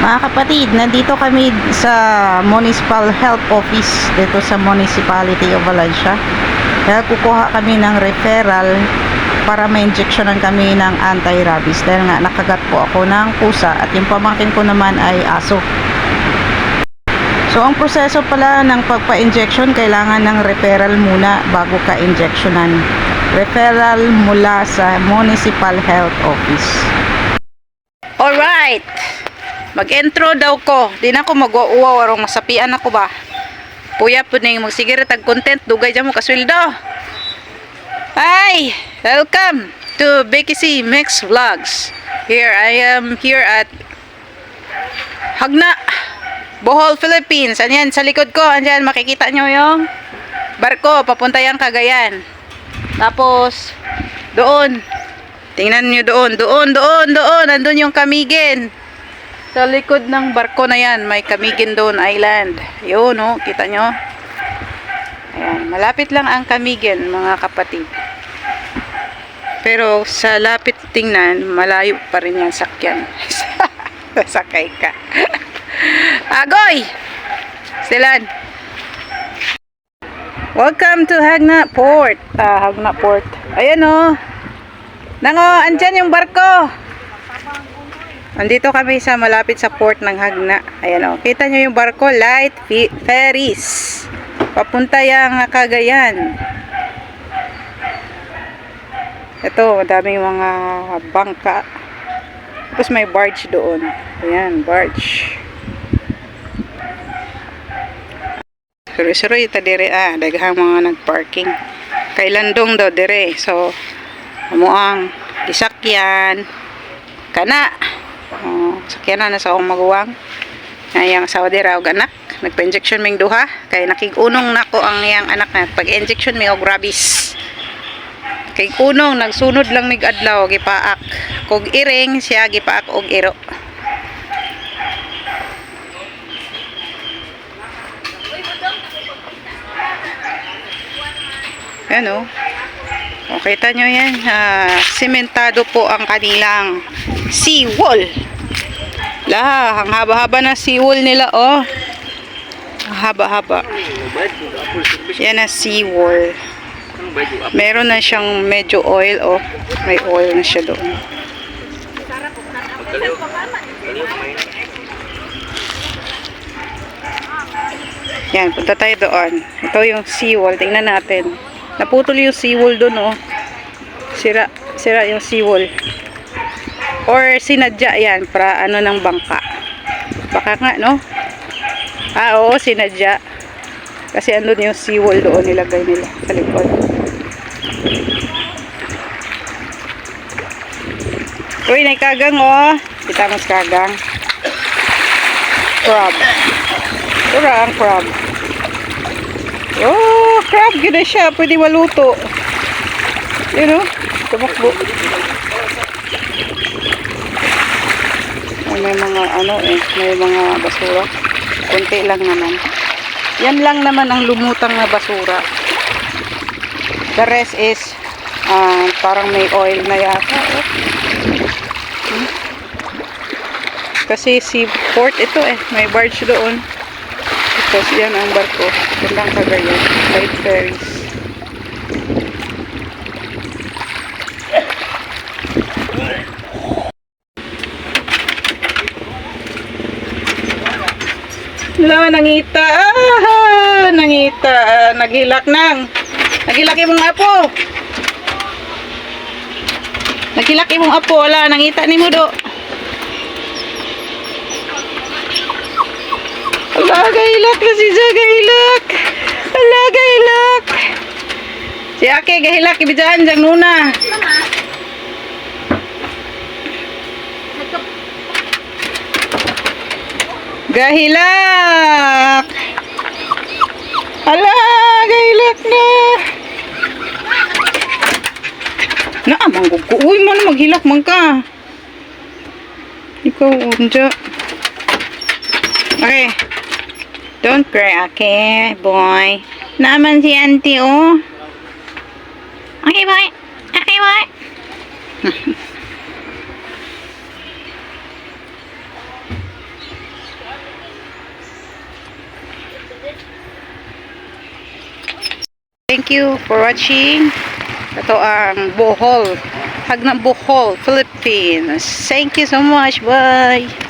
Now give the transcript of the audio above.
Mga kapatid, nandito kami sa Municipal Health Office dito sa Municipality of Valencia. Kaya kukuha kami ng referral para ma-injectionan kami ng anti-rabies dahil nga nakagat po ako ng pusa at yung pamangkin ko naman ay aso. So, ang proseso pala ng pagpa-injection, kailangan ng referral muna bago ka injectionan. Referral mula sa Municipal Health Office. Alright! Mag-intro daw ko. Di na ako mag-uuwa warong masapian ako ba. Puya po ning magsigire tag content dugay dyan mo kaswildo. Hi! Welcome to Becky Mix Vlogs. Here I am here at Hagna, Bohol, Philippines. Anyan, sa likod ko, andyan, makikita nyo yung barko, papunta yung Cagayan. Tapos, doon, tingnan nyo doon, doon, doon, doon, andun yung Kamigin. Sa likod ng barko na yan, may Kamigin doon Island. Yun, no, kita nyo. Ayan, malapit lang ang Kamigin, mga kapatid. Pero sa lapit tingnan, malayo pa rin yan sakyan. Sakay ka. Agoy! Silan. Welcome to Hagna Port. Ah, Hagna Port. Ayan o. Nango, andyan yung barko. Andito kami sa malapit sa port ng Hagna. Ayan o. Kita nyo yung barko, light fe- ferries. Papunta yung Cagayan. Ito, madaming mga bangka. Tapos may barge doon. Ayan, barge. Suri-suri ita dire ah, daghang mga nagparking. Kay landong daw dire. So amo ang gisakyan kana. Oh, sakyan na sa akong maguwang. Ayang asawa dire og anak. Nagpa-injection ming duha kay nakigunong nako ang iyang anak na pag-injection mi og rabies. Kay kunong nagsunod lang mig adlaw gipaak. Kog iring siya gipaak og iro. Yan o. O, kita nyo yan. ah, sementado po ang kanilang seawall. La, ang haba-haba na seawall nila, oh. Haba-haba. Yan ang seawall. Meron na siyang medyo oil, oh. May oil na siya doon. Yan, punta tayo doon. Ito yung seawall. Tingnan natin. Naputol yung seawall doon, oh. Sira, sira yung seawall. Or sinadya yan para ano ng bangka. Baka nga, no? Ah, oo, sinadya. Kasi andun yung seawall doon nilagay nila sa likod. Uy, naikagang, oh. Kita mo sa kagang. Crab. Tura ang crab. Oh, crab gina siya. Pwede maluto. You know? Tumakbo. May mga ano eh. May mga basura. Kunti lang naman. Yan lang naman ang lumutang na basura. The rest is ah, parang may oil na yata. Oh. Hmm. Kasi seaport ito eh. May barge doon. Tapos yan ang barko. Gandang kagayon. Light ferries. Wala, nangita. Ah, nangita. Ah, naghilak nang. Naghilak imong apo. Naghilak imong apo. Wala, nangita ni mo do. Ala, gahilak na si Ja, gahilak. Ala, gahilak. Si Ake, gahilak. Ibidaan, dyan nuna. Gahilak. Ala, gahilak na. Na, manggug ko. Uy, man, maghilak man ka. Ikaw, unja. Okay. Don't cry, okay, boy. Naman si auntie, oh. Okay, boy. Okay, boy. thank you for watching. Ito ang Bohol. Hag ng Bohol, Philippines. Thank you so much. Bye.